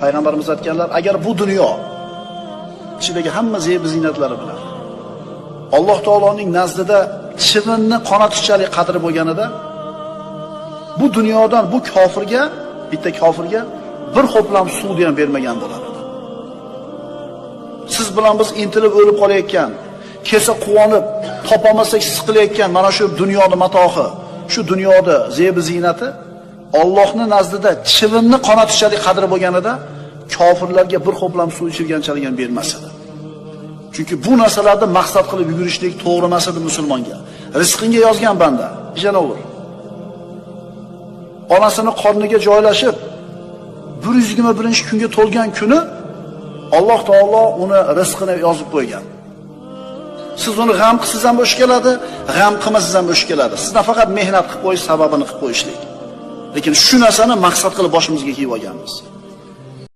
payg'ambarimiz aytganlar agar bu dunyo ichidagi hamma zeb ziynatlari bilan alloh taoloning nazdida chivinni qonatishchalik qadri bo'lganida bu dunyodan bu kofirga bitta kofirga bir ho'plam suvni ham bermagan bo'lar edi. Siz bilan biz intilib o'lib qolayotgan kelsa quvonib topolmasak siqilayotgan mana shu dunyoni matohi shu dunyoni zebi ziynati Allohning nazdida chivinni qonatishchalik qadri bo'lganida kofirlarga bir ho'plam suv ichirganchalik ham bermas edi. Chunki bu narsalarni maqsad qilib yugurishlik to'g'ri emas edi musulmonga. Rizqinga yozgan banda, ishanaver. Onasini qorniga joylashib 121-kunga to'lgan kuni Alloh taolo uni rizqini yozib qo'ygan. Siz uni g'am qilsangiz ham o'sha keladi, g'am qilmasangiz ham o'sha keladi. Siz faqat mehnat qilib qo'yish sababini qilib qo'yishlik. Lekin shu narsani maqsad qilib boshimizga kiyib olganmiz.